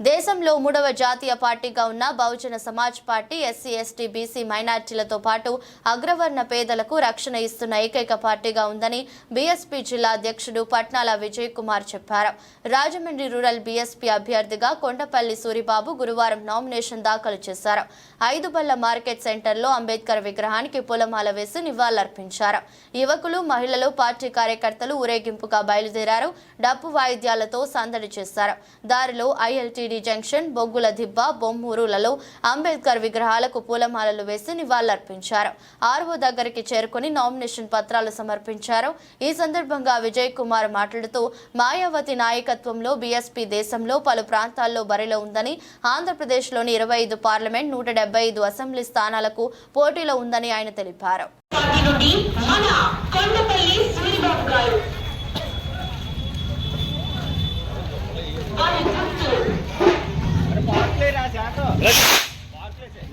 దేశంలో మూడవ జాతీయ పార్టీగా ఉన్న Bahujan Samaj party SC ST BC మైనార్టీలతో పాటు అగ్రవర్ణ పేదలకు రక్షణ ఇస్తున్న ఏకైక పార్టీగా ఉందని బీఎస్పీ జిల్లా అధ్యక్షుడు పట్నాల విజయ్ కుమార్ చెప్పారు. రాజమండ్రి రూరల్ బీఎస్పీ అభ్యర్థిగా కొండపల్లి సూరిబాబు గురువారం నామినేషన్ దాఖలు చేశారు. ఐదు బల్ల మార్కెట్ సెంటర్లో అంబేద్కర్ విగ్రహానికి పూలమాల వేసి నివాళులర్పించారు. యువకులు మహిళలు పార్టీ కార్యకర్తలు ఊరేగింపుగా బయలుదేరారు. డప్పు వాయిద్యాలతో సందడి చేశారు. దారిలో టీడీ జంక్షన్ బొగ్గుల దిబ్బ బొమ్మూరులలో అంబేద్కర్ విగ్రహాలకు పూలమాలలు వేసి నివాళులర్పించారు. ఆర్వో దగ్గరికి చేరుకుని నామినేషన్ పత్రాలు సమర్పించారు. ఈ సందర్భంగా విజయ్ కుమార్ మాట్లాడుతూ మాయావతి నాయకత్వంలో బీఎస్పీ దేశంలో పలు ప్రాంతాల్లో బరిలో ఉందని ఆంధ్రప్రదేశ్లోని ఇరవై ఐదు పార్లమెంట్ నూట డెబ్బై ఐదు అసెంబ్లీ స్థానాలకు పోటీలో ఉందని ఆయన తెలిపారు.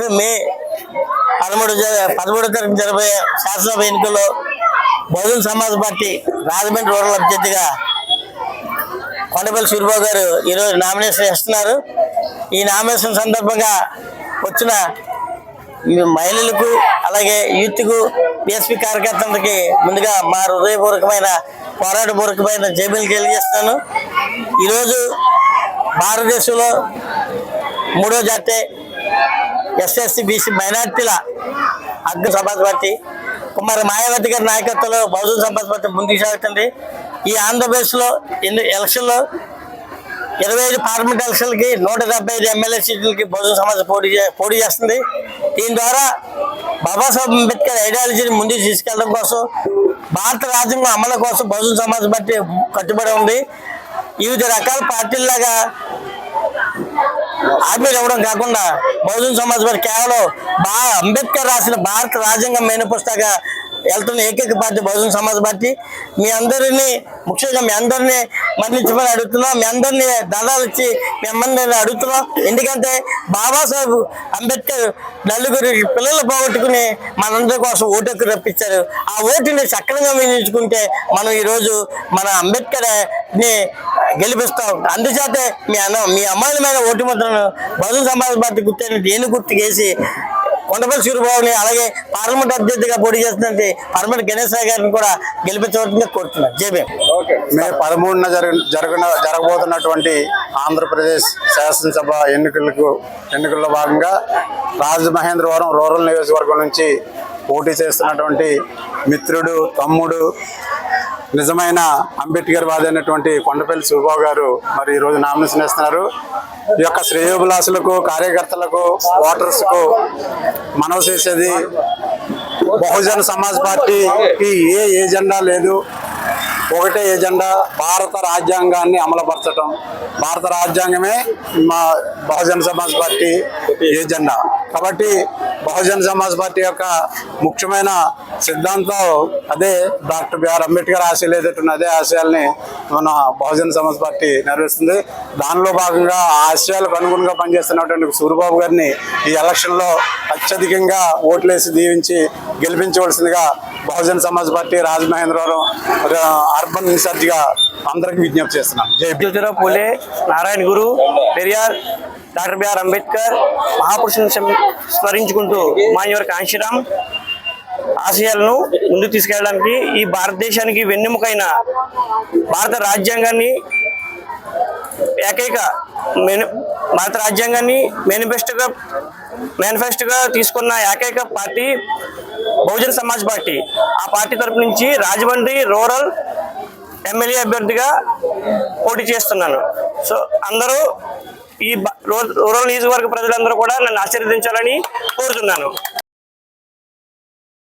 వేసి మే పదమూడు జ- పదమూడో తారీఖు జరగబోయే శాసనసభ ఎన్నికల్లో బహుజన సమాజ్ పార్టీ రాజమండ్రి రూరల్ అభ్యర్థిగా కొండపల్లి సూరిబాబు గారు ఈరోజు నామినేషన్ ఇస్తున్నారు ఈ నామినేషన్ సందర్భంగా వచ్చిన మహిళలకు అలాగే యూత్కు బిఎస్పీ కార్యకర్తలకి ముందుగా మా హృదయపూర్వకమైన పోరాటపూర్వకమైన జైబీలు తెలియజేస్తున్నాను. ఈరోజు భారతదేశంలో మూడో జాతీయ ఎస్ఎస్సీ బీసీ మైనార్టీల అగ్ర సమాజ్ పార్టీ కుమారి మాయావతి గారి నాయకత్వంలో బహుజన సమాజ్ పార్టీ ముందుకు సాగుతుంది. ఈ ఆంధ్రప్రదేశ్లో ఎన్ని ఎలక్షన్లో ఇరవై ఐదు పార్లమెంట్ ఎలక్షన్లకి నూట డెబ్బై ఐదు ఎమ్మెల్యే సీట్లకి బహుజన సమాజ్ పోటీ పోటీ చేస్తుంది. దీని ద్వారా బాబాసాహెబ్ అంబేద్కర్ ఐడియాలజీని ముందుకు తీసుకెళ్ళడం కోసం భారత రాజ్యాంగం అమలు కోసం బహుజన సమాజ్ పార్టీ కట్టుబడి ఉంది. వివిధ రకాల పార్టీల్లాగా హామీలు ఇవ్వడం కాకుండా బహుజన్ సమాజ్ పార్టీ కేవలం బా అంబేద్కర్ రాసిన భారత రాజ్యాంగం మేనిపుస్తక వెళ్తున్న ఏకైక పార్టీ బహుజన్ సమాజ్ పార్టీ. మీ అందరినీ ముఖ్యంగా మీ అందరినీ మరణించమని అడుగుతున్నాం. మీ అందరినీ దండాలు ఇచ్చి మీ అడుగుతున్నాం. ఎందుకంటే బాబాసాహెబ్ అంబేద్కర్ నలుగురి పిల్లలు పోగొట్టుకుని మనందరి కోసం ఓటు రప్పించారు. ఆ ఓటుని సక్రమంగా వినియోగించుకుంటే మనం ఈరోజు మన అంబేద్కర్ని గెలిపిస్తాం. అందుచేత మీ అన్న మీ అమ్మాయిలమైన ఓటు ముద్రను బహుజన సమాజ్ పార్టీ గుర్తైన దేని గుర్తుకేసి కొండపల్లి సూర్యబాబుని అలాగే పార్లమెంట్ అభ్యర్థిగా పోటీ చేస్తున్నట్టు పార్లమెంట్ గణేష్ రావు గారిని కూడా గెలిపించవలసిందిగా కోరుతున్నాను. జేబీ మే పదమూడున జరగ జరగన జరగబోతున్నటువంటి ఆంధ్రప్రదేశ్ శాసనసభ ఎన్నికలకు ఎన్నికల్లో భాగంగా రాజమహేంద్రవరం రూరల్ నియోజకవర్గం నుంచి పోటీ చేస్తున్నటువంటి మిత్రుడు తమ్ముడు నిజమైన అంబేద్కర్ వాది అయినటువంటి కొండపల్లి సుబాబు గారు మరి ఈరోజు నామినేషన్ వేస్తున్నారు. ఈ యొక్క శ్రేయోభిలాసులకు కార్యకర్తలకు ఓటర్స్కు మనవి చేసేది బహుజన సమాజ్ పార్టీకి ఏ ఏజెండా లేదు. ఒకటే ఏజెండా భారత రాజ్యాంగాన్ని అమలుపరచడం భారత రాజ్యాంగమే మా బహుజన సమాజ్ పార్టీ ఏజెండా. కాబట్టి బహుజన సమాజ్ పార్టీ యొక్క ముఖ్యమైన సిద్ధాంతం అదే. డాక్టర్ బిఆర్ అంబేద్కర్ ఆశయాలు ఏదైతే అదే ఆశయాల్ని మన బహుజన సమాజ్ పార్టీ నెరవేరుస్తుంది. దానిలో భాగంగా ఆశయాలకు అనుగుణంగా పనిచేస్తున్నటువంటి సూరిబాబు గారిని ఈ ఎలక్షన్లో అత్యధికంగా ఓట్లేసి దీవించి గెలిపించవలసిందిగా బహుజన సమాజ్ పార్టీ రాజమహేంద్రవరం ఆ, అర్బన్ ఇన్ఛార్జిగా అందరికి విజ్ఞప్తి చేస్తున్నాం Jai Bhim. Jyotirao Phule Narayana Guru Periyar doctor B R Ambedkar మహాపురుషులను స్మరించుకుంటూ మా యొక్క కాంశీరామ్ ఆశయాలను ముందుకు తీసుకెళ్ళడానికి ఈ భారతదేశానికి వెన్నెముకైన భారత రాజ్యాంగాన్ని ఏకైక మెను భారత రాజ్యాంగాన్ని మేనిఫెస్టోగా మేనిఫెస్టోగా తీసుకున్న ఏకైక పార్టీ బహుజన సమాజ్ పార్టీ. ఆ పార్టీ తరపు నుంచి రాజమండ్రి రూరల్ ఎమ్మెల్యే అభ్యర్థిగా పోటీ చేస్తున్నాను. సో అందరూ ఈ రూరల్ నియోజకవర్గ ప్రజలందరూ కూడా నన్ను ఆశీర్వదించాలని కోరుతున్నాను.